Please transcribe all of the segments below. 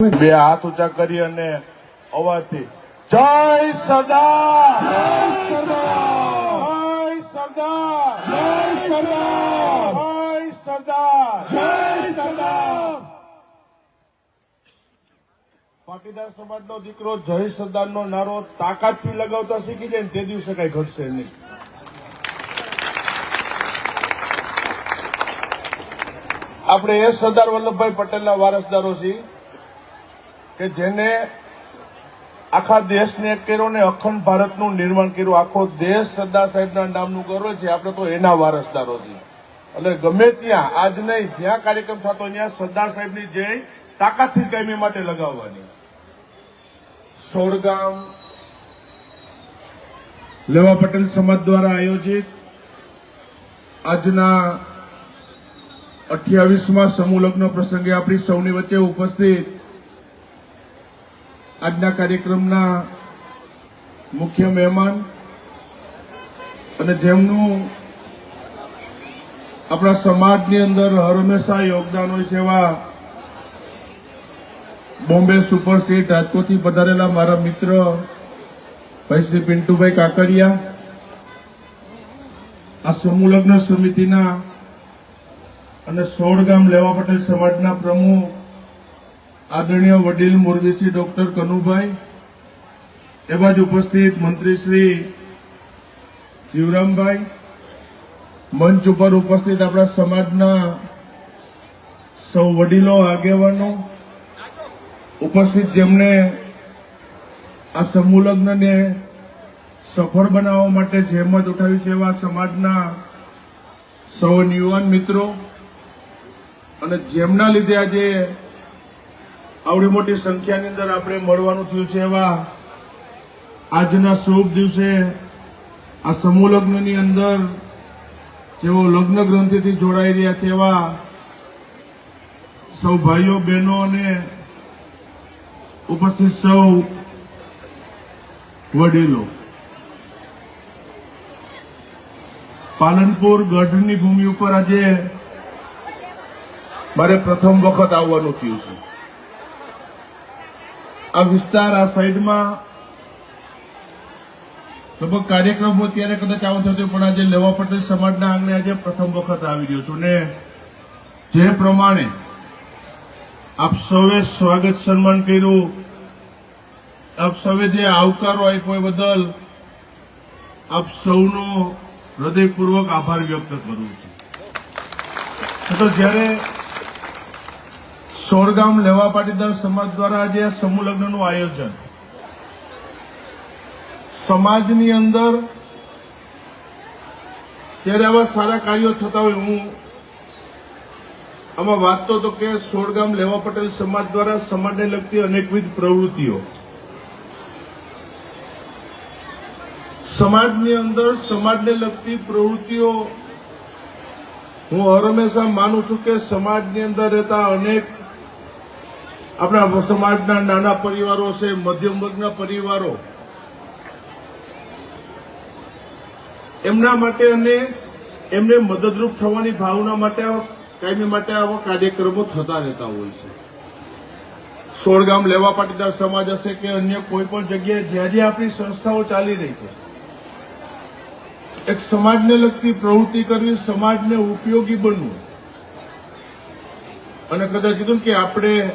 બે હાથ ઊંચા કરી અને અવાજથી, જય સરદાર! જય સરદાર! જય સરદાર જય સરદાર જય સરદાર જય સરદાર પાટીદાર સમાજનો દીકરો જય સરદારનો નારો તાકાતથી લગાવતા શીખી જાય ને તે દિવસે કઈ ઘટશે નહીં. આપણે એ સરદાર વલ્લભભાઈ પટેલના વારસદારો છીએ. કે જેને આખા દેશને કર્યો ને અખંડ ભારતનું નિર્માણ કર્યું. આખો દેશ સરદાર સાહેબના નામનું ગૌરવ છે. આપણે તો એના વારસદારો છીએ. એટલે ગમે ત્યાં, આજ નહીં, જ્યાં કાર્યક્રમ થતો ત્યાં સરદાર સાહેબની જય તાકાતથી જ કાયમી માટે લગાવવાની. સોરગામ લેવા પટેલ સમાજ દ્વારા આયોજિત આજના અઠ્યાવીસમાં સમૂહ લગ્ન પ્રસંગે આપણી સૌની વચ્ચે ઉપસ્થિત આજના કાર્યક્રમના મુખ્ય મહેમાન અને જેમનું આપણા સમાજની અંદર હર હંમેશા યોગદાન હોય છે એવા બોમ્બે સુપર સીટ રાજકોટથી પધારેલા મારા મિત્ર ભાઈ શ્રી પિન્ટુભાઈ કાકડિયા, આ સમૂહ લગ્ન સમિતિના અને સોળ ગામ લેવા પટેલ સમાજના પ્રમુખ આદરણીય વડીલ મોરબીસી ડોક્ટર કનુભાઈ એવા જ ઉપસ્થિત મંત્રી શ્રી જીવરામભાઈ, મંચ ઉપર ઉપસ્થિત આપણા સમાજના સૌ વડીલો, આગેવાનો, ઉપસ્થિત જેમણે આ સમૂહ લગ્નને સફળ બનાવવા માટે જહેમત ઉઠાવી છે એવા સમાજના સૌ યુવાન મિત્રો, અને જેમના લીધે આજે આવડી મોટી સંખ્યાની અંદર આપણે મળવાનું થયું છે એવા આજના શુભ દિવસે આ સમૂહ લગ્નની અંદર જેઓ લગ્ન ગ્રંથિથી જોડાઈ રહ્યા છે એવા સૌ ભાઈઓ, બહેનો અને ઉપસ્થિત સૌ વડીલો. પાલનપુર ગઢની ભૂમિ ઉપર આજે મારે પ્રથમ વખત આવવાનું થયું છે. આ વિસ્તાર, આ સાઈડમાં લગભગ કાર્યક્રમ હોય ત્યારે કદાચ આવું થતો પણ આજે લેવા પટેલ સમાજના આંગણે આજે પ્રથમ વખત આવી રહ્યો છું. ને જે પ્રમાણે આપ સૌએ સ્વાગત સન્માન કર્યું, આપ સૌએ જે આવકારો આપ્યો એ બદલ આપ સૌનો હૃદયપૂર્વક આભાર વ્યક્ત કરું છું. તો જ્યારે સોરગામ લેવા પાટીદાર સમાજ દ્વારા આજે આ સમૂહ લગ્નનું આયોજન. સમાજની અંદર જ્યારે આવા સારા કાર્યો થતા હોય, હું આમાં વાંચતો હતો કે સોરગામ લેવા પટેલ સમાજ દ્વારા સમાજને લગતી અનેકવિધ પ્રવૃત્તિઓ. સમાજની અંદર સમાજને લગતી પ્રવૃત્તિઓ હું હર હંમેશા માનું છું કે સમાજની અંદર રહેતા અનેક આપણા સમાજના નાના પરિવારો છે, મધ્યમ વર્ગના પરિવારો. એમના માટે અને એમને મદદરૂપ થવાની ભાવના માટે કાયમી માટે આવા કાર્યક્રમો થતા રહેતા હોય છે. સોળગામ લેવા પાટીદાર સમાજ હશે કે અન્ય કોઈ પણ જગ્યાએ, જ્યાં જ્યાં આપણી સંસ્થાઓ ચાલી રહી છે. એક સમાજને લગતી પ્રવૃત્તિ કરવી, સમાજને ઉપયોગી બનવું. અને કદાચ કીધું કે આપણે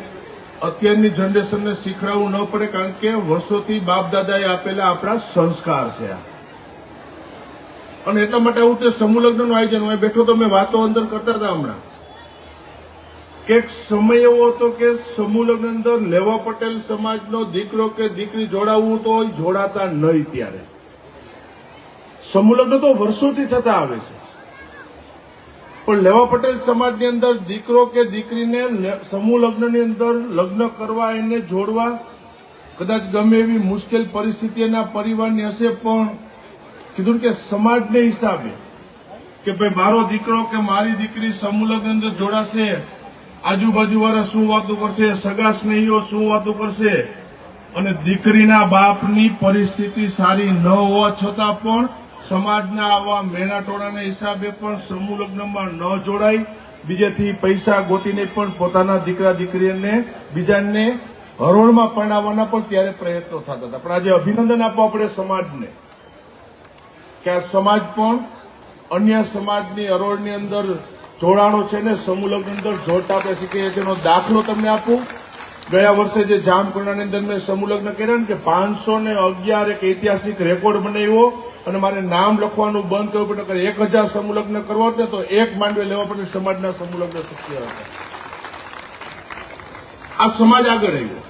અત્યારની જનરેશનને શીખડાવવું ન પડે કારણ કે વર્ષોથી બાપ દાદાએ આપેલા આપણા સંસ્કાર છે અને એટલા માટે આવું તે સમૂહ લગ્નનું આયોજન હોય. બેઠો તો મેં વાતો અંદર કરતા હતા હમણાં. કે સમય એવો હતો કે સમૂહ લગ્ન અંદર લેવા પટેલ સમાજનો દીકરો કે દીકરી જોડાવવું તો જોડાતા નહીં ત્યારે. સમૂહ લગ્ન તો વર્ષોથી થતા આવે છે. પણ લેવા પટેલ સમાજની અંદર દીકરો કે દીકરીને સમૂહ લગ્નની અંદર લગ્ન કરવા, એને જોડવા, કદાચ ગમે એવી મુશ્કેલ પરિસ્થિતિ એના પરિવારની હશે, પણ કીધું કે સમાજને હિસાબે કે ભાઈ, મારો દીકરો કે મારી દીકરી સમૂહ લગ્ન અંદર જોડાશે, આજુબાજુ વાળા શું વાતો કરશે, સગા સ્નેહીઓ શું વાતો કરશે, અને દીકરીના બાપની પરિસ્થિતિ સારી ન હોવા છતાં પણ સમાજના આવા મેણાટોળાના હિસાબે પણ સમૂહ લગ્નમાં ન જોડાય. બીજેથી પૈસા ગોતીને પણ પોતાના દીકરા દીકરીને બીજાને હરોળમાં પરણાવવાના પણ ત્યારે પ્રયત્નો થતા હતા. પણ આજે અભિનંદન આપવા પડે સમાજને કે આ સમાજ પણ અન્ય સમાજની હરોળની અંદર જોડાણો છે ને સમૂહ લગ્ન અંદર જોડતા આપણે શીખીએ એનો દાખલો તમને આપું. ગયા વર્ષે જે જામકુંડાની અંદર મેં સમુલગ્ન કર્યા ને કે પાંચસો ને અગિયાર એક ઐતિહાસિક રેકોર્ડ બનાવ્યો અને મારે નામ લખવાનું બંધ કરવું પડે એક હજાર સમુલગ્ન કરવા હોત તો એક માંડવે લેવા પડે, સમાજના સમુલગ્ન લગ્ન શક્ય હતા. આ સમાજ આગળ આવ્યો.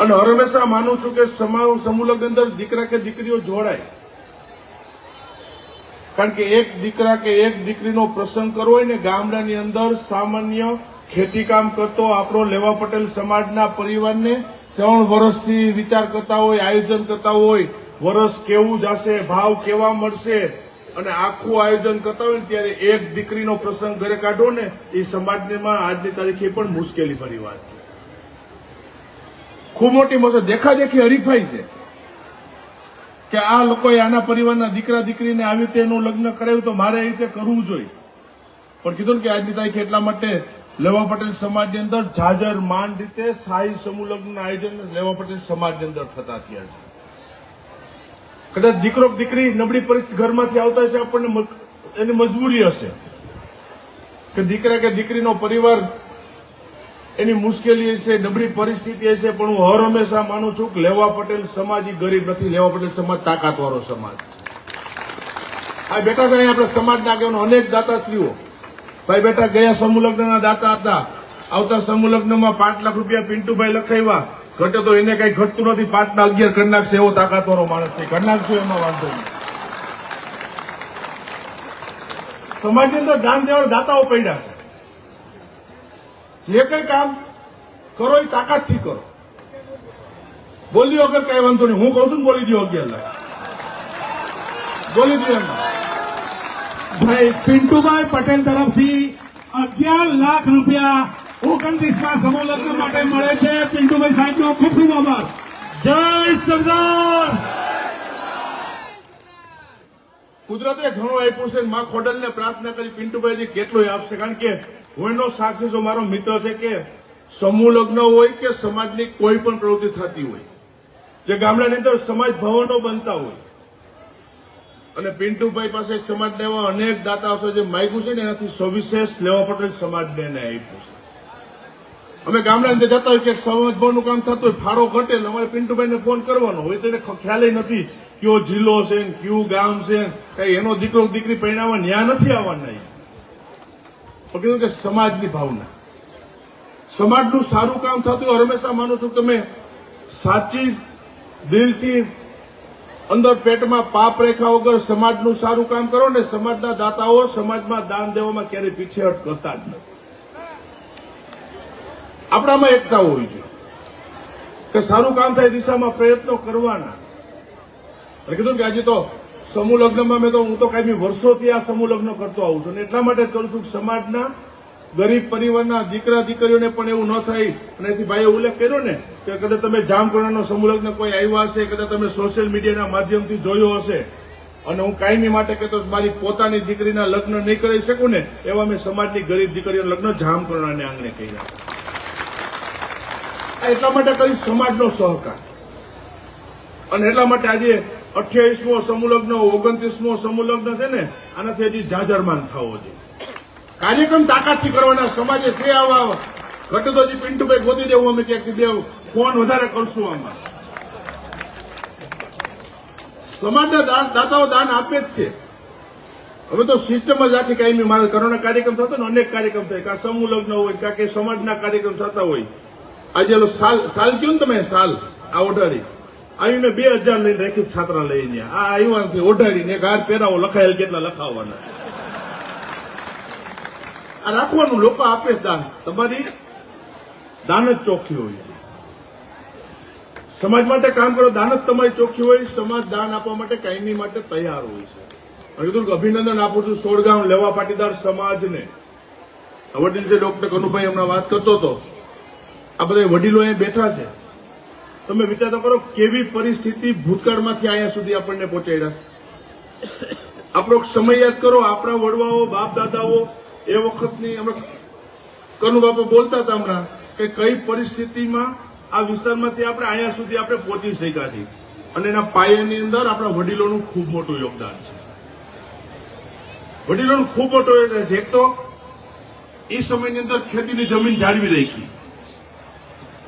અને હંમેશા માનું છું કે સમા સમૂહ અંદર દીકરા કે દીકરીઓ જોડાય. કારણ કે એક દીકરા કે એક દીકરીનો પ્રસંગ કરવો હોય ને ગામડાની અંદર સામાન્ય ખેતી કામ કરતો આપણો લેવા પટેલ સમાજના પરિવારને ત્રણ વર્ષથી વિચાર કરતા હોય, આયોજન કરતા હોય, વર્ષ કેવું જશે, ભાવ કેવા મળશે, અને આખું આયોજન કરતા હોય ત્યારે એક દીકરીનો પ્રસંગ ઘરે કાઢો ને, એ સમાજમાં આજની તારીખે પણ મુશ્કેલી ભરી વાત છે. ખૂબ મોટી મસો દેખાદેખી હરીફાઈ છે કે આ લોકોએ આના પરિવારના દીકરા દીકરીને આવી રીતે એનું લગ્ન કરાવ્યું તો મારે એ રીતે કરવું જોઈએ. પણ કીધું કે આજની તારીખે એટલા માટે લેવા પટેલ સમાજની અંદર જાજર માન રીતે શાહી સમૂહ લગ્નના આયોજન લેવા પટેલ સમાજની અંદર થતા થયા છે. કદાચ દીકરો દીકરી નબળી પરિસ્થિતિ ઘરમાંથી આવતા છે આપણને એની મજબૂરી હશે. કે દીકરા કે દીકરીનો પરિવાર એની મુશ્કેલી હશે, નબળી પરિસ્થિતિ હશે, પણ હું હર હંમેશા માનું છું કે લેવા પટેલ સમાજ એ ગરીબ નથી, લેવા પટેલ સમાજ તાકાતવાળો સમાજ આ બેટા સાહેબ આપણે સમાજના આગેવાનો, અનેક દાતાશ્રીઓ. ભાઈ બેટા, ગયા સમૂહ લગ્નના દાતા હતા. આવતા સમૂહ લગ્નમાં પાંચ લાખ રૂપિયા પિન્ટુભાઈ લખાવ્યા. ઘટે તો એને કઈ ઘટતું નથી. પાંચના અગિયાર કરી નાખશે એવો તાકાતવાળો માણસ છે. કરી નાખશું એમાં વાંધો નહીં. સમાજની અંદર દાન દેવાના દાતાઓ પડ્યા છે. જે કઈ કામ કરો એ તાકાતથી કરો. બોલી વગર કઈ વાંધો નહીં. હું કહું છું ને, બોલી દો અગિયાર લાખ. બોલી દો એમાં. ભાઈ, પિન્ટુભાઈ પટેલ તરફથી અગિયાર લાખ રૂપિયા ઓગણત્રીસમાં સમૂહ માટે મળે છે. પિન્ટુભાઈ સાહેબનો ખૂબ ખૂબ આભાર. જય સરદાર! કુદરતે ઘણું આપ્યું છે માં ખોડલને પ્રાર્થના કરી પિન્ટુભાઈજી કેટલું આપશે? કારણ કે હું સાક્ષી છું, મારો મિત્ર છે કે સમૂહ લગ્ન હોય કે સમાજની કોઈ પણ પ્રવૃત્તિ થતી હોય, જે ગામડાની અંદર સમાજ ભવનો બનતા હોય અને પિન્ટુભાઈ પાસે એક સમાજના એવા અનેક દાતાઓ હશે જે માગ્યું છે ને એનાથી સવિશેષ લેવા પટેલ સમાજને એને આપ્યું છે. અમે ગામડા અંદર જતા હોય કે સમાજ કામ થતું હોય, ફાળો ઘટે એટલે અમારે પિન્ટુભાઈને ફોન કરવાનો. હોય તો એને ખ્યાલ નથી કયો જિલ્લો છે કયું ગામ છે કઈ એનો દીકરો દીકરી પરિણામવા ન્યા નથી આવવાના. પણ કીધું કે સમાજની ભાવના. સમાજનું સારું કામ થતું હોય, હંમેશા માનું છું તમે સાચી દિલથી અંદર પેટમાં પાપ રેખા વગર સમાજનું સારું કામ કરો ને સમાજના દાતાઓ સમાજમાં દાન દેવામાં ક્યારેય પીછેહટ કરતા જ નથી. આપણામાં એકતા હોવી જોઈએ કે સારું કામ થાય દિશામાં પ્રયત્નો કરવાના. એટલે કીધું કે આજે તો સમૂહ લગ્નમાં મેં તો હું તો કાંઈ વર્ષોથી આ સમૂહ લગ્ન કરતો આવું છું એટલા માટે કરું છું સમાજના ગરીબ પરિવારના દીકરા દીકરીઓને પણ એવું ન થાય. અને એથી ભાઈએ ઉલ્લેખ કર્યો ને કે કદાચ તમે જામકરણનો સમુલગ્ન કોઈ આવ્યા હશે, કદાચ તમે સોશિયલ મીડિયાના માધ્યમથી જોયો હશે. અને હું કાયમી માટે કહેતો મારી પોતાની દીકરીના લગ્ન નહીં કરી શકું ને એવા મેં સમાજની ગરીબ દીકરીઓના લગ્ન જામકરણાને આંગણે કર્યા. આ એટલા માટે કરી સમાજનો સહકાર. અને એટલા માટે આજે અઠ્યાવીસમો સમુલગ્ન ઓગણત્રીસમો સમુલગ્ન લગ્ન છે ને, આનાથી હજી જાજરમાન થવો જોઈએ. કાર્યક્રમ તાકાતથી કરવાના સમાજે શ્રી આવવા ઘટતોજી પિન્ટુભાઈ ગોતી દેવું, અમે ક્યાંક બે ફોન વધારે કરશું આમાં. સમાજના દાતાઓ દાન આપે જ છે. હવે તો સિસ્ટમ જ આખી કાયમી. મારે કરોના કાર્યક્રમ થતો ને અનેક કાર્યક્રમ થાય. કાં સમૂહ લગ્ન હોય, કાં કે સમાજના કાર્યક્રમ થતા હોય. આજે સાલ સાલ કયો ને તમે? સાલ, આ ઓઢારી. આવી મેં બે હજાર લઈને રાખી છાત્રાલય આ આવ્યા નથી ઓઢાડીને એક હાથ પહેરાવો લખાયેલ કેટલા લખાવવાના રાખવાનું લોકો આપે દાન તમારી દાન જ ચોખ્ખી હોય સમાજ માટે કામ કરો દાન જ તમારી ચોખ્ખી હોય સમાજ દાન આપવા માટે કાયમી માટે તૈયાર હોય છે અને કીધું અભિનંદન આપું છું સોળગામ લેવા પાટીદાર સમાજને વડીલ છે ડોક્ટર કનુભાઈ હમણાં વાત કરતો હતો આ બધા વડીલો અહીંયા બેઠા છે તમે વિચાર તો કરો કેવી પરિસ્થિતિ ભૂતકાળમાંથી અહીંયા સુધી આપણને પહોંચાડ્યા છે આપણો સમય યાદ કરો આપણા વડવાઓ બાપ દાદાઓ એ વખતની હમણાં કનુ બાપા બોલતા હતા હમણાં કે કઈ પરિસ્થિતિમાં આ વિસ્તારમાંથી આપણે અહીંયા સુધી આપણે પહોંચી શક્યા છીએ. અને એના પાયાની અંદર આપણા વડીલોનું ખૂબ મોટું યોગદાન છે. વડીલોનું ખૂબ મોટું યોગદાન છે. એક તો એ સમયની અંદર ખેતીની જમીન જાળવી રાખી.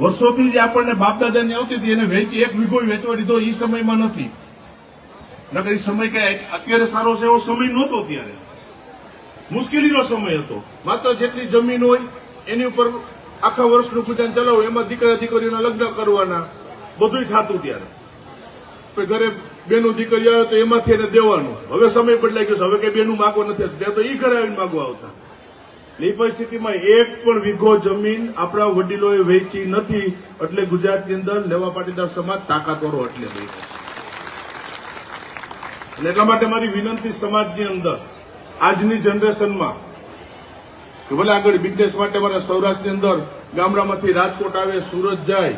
વર્ષોથી જે આપણને બાપદાદાની આવતી હતી એને વેચી, એક વીઘો વેચવા દીધો એ સમયમાં નથી. નકર એ સમય કે અત્યારે સારો છે એવો સમય નહોતો ત્યારે. મુશ્કેલીનો સમય હતો. માત્ર જેટલી જમીન હોય, એની ઉપર આખા વર્ષનું ગુજરાન ચલાવવું એમાં દીકરા દીકરીઓના લગ્ન કરવાના બધું થતું ત્યારે. ઘરે બેનું દીકરી આવે તો એમાંથી એને દેવાનું. હવે સમય બદલાઈ ગયો છે. હવે કઈ બેનું માગવા નથી બે તો એ ઘરે આવીને માગવા આવતા. એ પરિસ્થિતિમાં એક પણ વીઘો જમીન આપણા વડીલોએ વેચી નથી. એટલે ગુજરાતની અંદર લેવા પાટીદાર સમાજ તાકાતવાળો એટલે એટલા માટે મારી વિનંતી સમાજની અંદર આજની જનરેશનમાં કે ભલે આગળ બિઝનેસ માટે મારા સૌરાષ્ટ્રની અંદર ગામડામાંથી રાજકોટ આવે, સુરત જાય,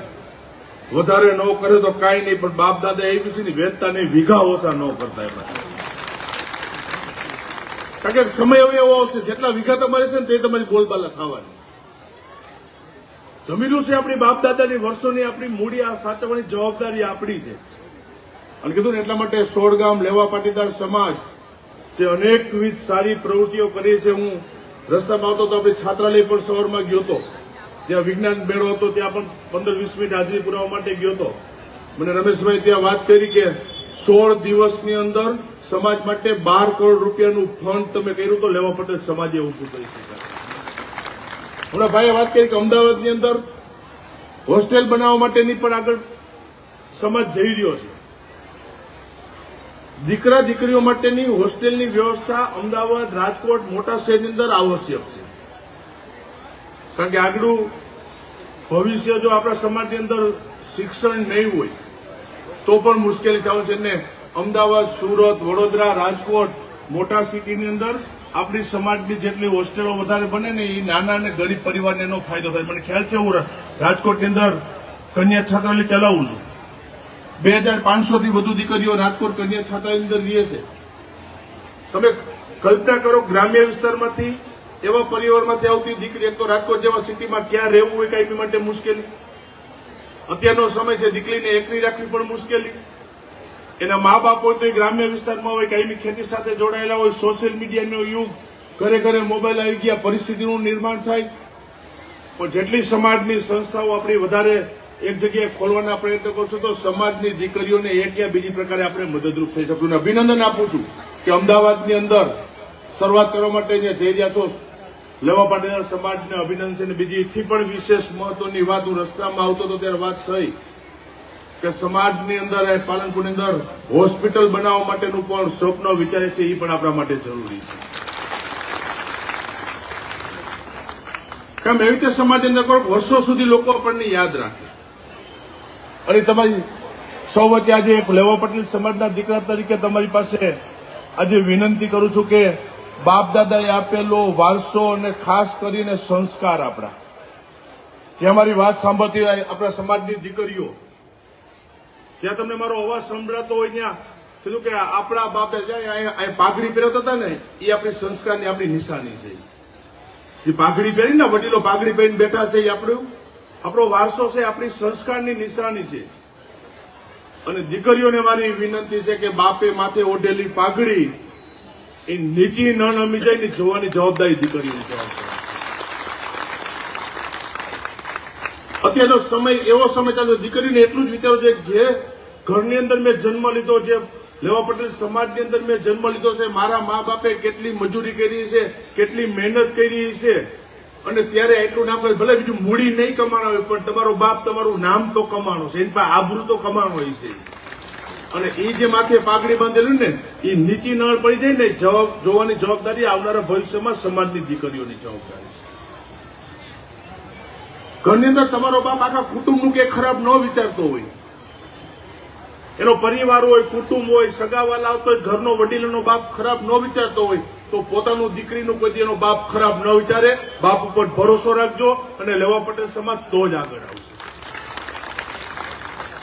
વધારે ન કરે તો કાંઈ નહીં, પણ બાપ દાદા એબીસીની વેચતા નહીં, વીઘા ઓછા ન કરતા એમાં. કારણ કે સમય હવે એવો આવશે, જેટલા વીઘા તમારે છે ને તે તમારી બોલબાલા થવાની જમીનું છે આપણી બાપ દાદાની, વર્ષોની આપણી મૂડી, આ સાચવવાની જવાબદારી આપણી છે. અને કીધું ને એટલા માટે સોળ ગામ લેવા પાટીદાર સમાજ જે અનેકવિધ સારી પ્રવૃત્તિઓ કરી છે. હું રસ્તામાં આવતો તો આપણે છાત્રાલય પણ શહેરમાં ગયો હતો. ત્યાં વિજ્ઞાન મેળો હતો, ત્યાં પણ પંદર વીસ મિનિટ હાજરી પુરાવા માટે ગયો હતો. મને રમેશભાઈ ત્યાં વાત કરી કે સોળ દિવસની અંદર સમાજ માટે બાર કરોડ રૂપિયાનું ફંડ તમે કર્યું તો લેવા પટેલ સમાજે ઊભું કરી શકાય? હમણાં ભાઈએ વાત કરી કે અમદાવાદની અંદર હોસ્ટેલ બનાવવા માટેની પણ આગળ સમાજ જઈ રહ્યો છે. દીકરા દીકરીઓ માટેની હોસ્ટેલની વ્યવસ્થા અમદાવાદ, રાજકોટ, મોટા શહેરની અંદર આવશ્યક છે. કારણ કે આગળ ભવિષ્ય જો આપણા સમાજની અંદર શિક્ષણ નહીં હોય, તો પણ મુશ્કેલી થવું છે. ને અમદાવાદ, સુરત, વડોદરા, રાજકોટ, મોટા સિટીની અંદર આપણી સમાજની જેટલી હોસ્ટેલો વધારે બને ને એ નાના અને ગરીબ પરિવારને એનો ફાયદો થાય. મને ખ્યાલ છે, હું રાજકોટની અંદર કન્યા છાત્રાલય ચલાવું છું. બે હજાર પાંચસો થી વધુ દીકરીઓ રાજકોટ કન્યા છાત્રાલયની અંદર રહે છે. તમે કલ્પના કરો ગ્રામ્ય વિસ્તારમાંથી એવા પરિવારમાંથી આવતી દીકરી એક તો રાજકોટ જેવા સિટીમાં ક્યાં રહેવું હોય કાંઈ માટે મુશ્કેલી. અત્યારનો સમય છે, દીકરીને એકલી રાખવી પણ મુશ્કેલી. એના મા બાપ હોય તો ગ્રામ્ય વિસ્તારમાં હોય કાયમી ખેતી સાથે જોડાયેલા હોય સોશિયલ મીડિયાનો યુગ, ઘરે ઘરે મોબાઈલ આવી ગયા, પરિસ્થિતિનું નિર્માણ થાય. પણ જેટલી સમાજની સંસ્થાઓ આપણી વધારે એક જગ્યાએ ખોલવાના પ્રયત્ન કરશો તો સમાજની દીકરીઓને એક યા બીજી પ્રકારે આપણે મદદરૂપ થઈ શકશું. અભિનંદન આપું છું કે અમદાવાદની અંદર શરૂઆત કરવા માટે જે જઈ રહ્યા છો. લેવા પાટીદાર સમાજને અભિનંદન છે. અને બીજી એથી પણ વિશેષ મહત્વની વાત હું રસ્તામાં આવતો હતો ત્યારે વાત થઈ કે સમાજની અંદર પાલનપુરની અંદર હોસ્પિટલ બનાવવા માટેનું પણ સ્વપ્ન વિચારે છે એ પણ આપણા માટે જરૂરી છે. કેમ? એવી રીતે સમાજની અંદર વર્ષો સુધી લોકો આપણને યાદ રાખે. અને તમારી સૌ વચ્ચે આજે એક લેવા પટેલ સમાજના દીકરા તરીકે તમારી પાસે આજે વિનંતી કરું છું કે બાપ દાદાએ આપેલો વારસો અને ખાસ કરીને સંસ્કાર આપણા. જે અમારી વાત સાંભળતી હોય આપણા સમાજની દીકરીઓ. જ્યાં તમને મારો અવાજ સંભળાતો હોય ત્યાં કીધું કે આપણા બાપે પાઘડી પહેરતા હતા ને, એ આપણી સંસ્કારની આપણી નિશાની છે. જે પાઘડી પહેરી ને વડીલો પાઘડી પહેરીને બેઠા છે એ આપણું આપણો વારસો છે, આપણી સંસ્કારની નિશાની છે. અને દીકરીઓને મારી વિનંતી છે કે બાપે માથે ઓઢેલી પાઘડી એ નીચી ન નમી જાય ને જોવાની જવાબદારી દીકરીની જવાબદારી અત્યારનો સમય, એવો સમય ચાલ્યો દીકરીને એટલું જ વિચારવું છે કે જે ઘરની અંદર મેં જન્મ લીધો, જે લેવા પટેલ સમાજની અંદર મેં જન્મ લીધો છે, મારા મા બાપે કેટલી મજૂરી કરી છે, કેટલી મહેનત કરી છે અને ત્યારે એટલું નામ કરે ભલે બીજું મૂડી નહીં કમાણો હોય, પણ તમારો બાપ તમારું નામ તો કમાણો છે. એની પાસે આબરૂ તો કમાણો હોય છે. અને એ જે માથે પાઘડી બાંધેલું ને, એ નીચી નળ પડી જાય ને, જવાબ જોવાની જવાબદારી આવનારા ભવિષ્યમાં સમાજની દીકરીઓની જવાબદારી છે. ઘરની અંદર તમારો બાપ આખા કુટુંબનું કે ખરાબ ન વિચારતો હોય. એનો પરિવાર હોય, કુટુંબ હોય, સગાવાલા આવતો હોય, ઘરનો વડીલનો બાપ ખરાબ ન વિચારતો હોય તો પોતાનું દીકરીનું કોઈ એનો બાપ ખરાબ ન વિચારે, બાપ ઉપર ભરોસો રાખજો અને લેવા પટેલ સમાજ તો જ આગળ આવશે.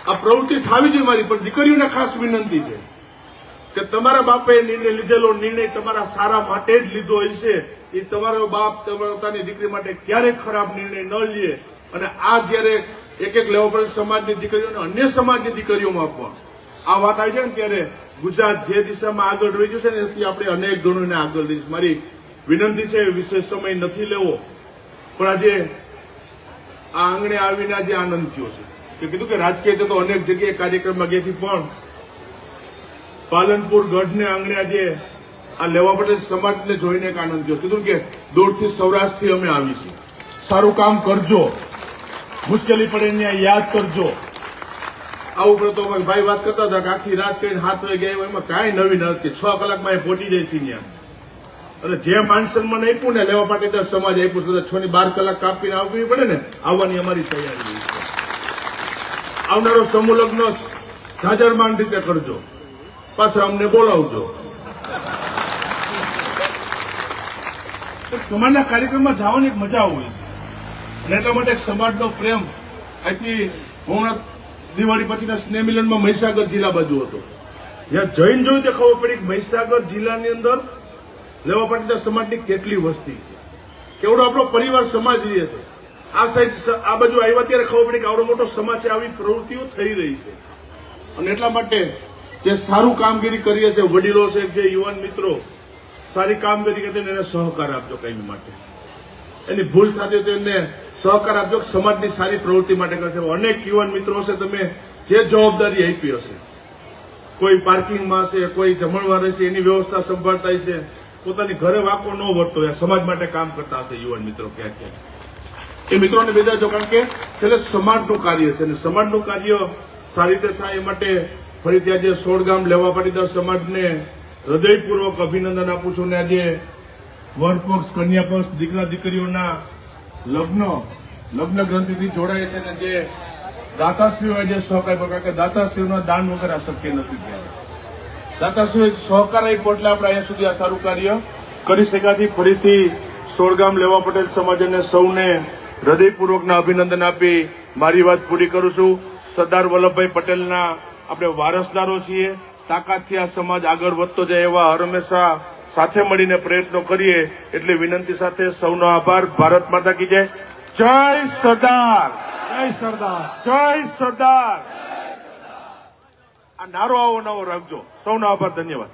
આ પ્રવૃત્તિ થવી જોઈએ મારી, પણ દીકરીઓને ખાસ વિનંતી છે કે તમારા બાપે નિર્ણય લીધેલો, નિર્ણય તમારા સારા માટે જ લીધો હશે. એ તમારો બાપ પોતાની દીકરી માટે ક્યારેય ખરાબ નિર્ણય ન લે. અને આ જ્યારે એક એક લેવા પડે સમાજની દીકરીઓ અને અન્ય સમાજની દીકરીઓમાં પણ આ વાત આવી છે ને ત્યારે ગુજરાત જે દિશામાં આગળ રહી જશે ને એથી આપણે અનેક ગણો આગળ રહીશું મારી વિનંતી છે, વિશેષ સમય નથી લેવો, પણ આજે આ આંગણે આવીને આજે આનંદ થયો છે. કે કીધું કે રાજકીય તો અનેક જગ્યાએ કાર્યક્રમમાં ગયા છે પણ પાલનપુર ગઢને આંગણે આજે આ લેવા પટેલ સમાજને જોઈને એક આનંદ થયો કીધું કે દૂરથી સૌરાષ્ટ્રથી અમે આવી છીએ સારું કામ કરજો. મુશ્કેલી પડે ત્યાં યાદ કરજો. આવું પડે તો ભાઈ વાત કરતા હતા કે આખી રાત કરીને હાથ વાગે ગયા એમાં કાંઈ નવી નથી. છ કલાકમાં એ પહોંચી જાય છે ત્યાં. અને જે માન સન્માન આપ્યું ને લેવા પાટીદાર સમાજ આપ્યું છે. છ ની બાર કલાક કાપીને આવવી પડે ને, આવવાની અમારી તૈયારી આવનારો સમૂહ લગ્ન જાજરમાન રીતે કરજો. પાછા અમને બોલાવજો. સમાજના કાર્યક્રમમાં જવાની એક મજા હોય છે. એટલા માટે સમાજનો પ્રેમ અહીંથી હું દિવાળી પછીના સ્નેહ મિલનમાં મહીસાગર જિલ્લા બાજુ હતો. જ્યાં જઈને જોયું તે ખબર પડી મહીસાગર જિલ્લાની અંદર લેવા પાટીદાર સમાજની કેટલી વસ્તી છે. કેવડો આપણો પરિવાર સમાજ રહે છે. આ સાઈડ આ બાજુ આવ્યા ત્યારે ખબર પડી કે આવડો મોટો સમાજ છે, આવી પ્રવૃત્તિઓ થઈ રહી છે. અને એટલા માટે જે સારું કામગીરી કરીએ છે, વડીલો છે, જે યુવાન મિત્રો, સારી કામગીરી કરતી એને સહકાર આપજો કંઈ માટે. એની ભૂલ થતી હોય તો એમને સહકાર આપજો સમાજની સારી પ્રવૃત્તિ માટે કરશે. અનેક યુવાન મિત્રો હશે, તમે જે જવાબદારી આપી હશે, કોઈ પાર્કિંગમાં હશે, કોઈ જમણવાર હશે, એની વ્યવસ્થા સંભાળતા હશે, પોતાની ઘરે વાંકો ન વર્તો સમાજ માટે કામ કરતા હશે યુવાન મિત્રો ક્યાં ક્યાં એ મિત્રોને બેદાજો કારણ કે છેલ્લે સમાજનું કાર્ય છે અને સમાજનું કાર્ય સારી રીતે થાય એ માટે ફરીથી જે ગામ લેવા પાટીદાર સમાજને હૃદયપૂર્વક અભિનંદન આપું છું ને આજે વરપક્ષ કન્યા પક્ષ દીકરા દીકરીઓના લગ્ન લગ્ન ગ્રંથિથી જોડાય છે ને જે દાતાશ્રીઓએ જે સહકાર પ્રકાર કે દાતાશ્રીઓના દાન વગર આ શક્ય નથી ત્યારે દાતાશ્રીઓ સહકાર આપ્યો એટલે આપણે અહીંયા સુધી આ સારું કાર્ય કરી શકાથી ફરીથી સોળગામ લેવા પટેલ સમાજ અને સૌને હૃદયપૂર્વકના અભિનંદન આપી મારી વાત પૂરી કરું છું. સરદાર વલ્લભભાઈ પટેલના આપણે વારસદારો છીએ. તાકાતથી આ સમાજ આગળ વધતો જાય એવા હર હંમેશા સાથે મળીને પ્રયત્નો કરીએ એટલી વિનંતી સાથે સૌનો આભાર. ભારત માતા કી જય. જય સરદાર. જય સરદાર. જય સરદાર. આ નારો આવો નવો રાખજો. સૌનો આભાર ધન્યવાદ.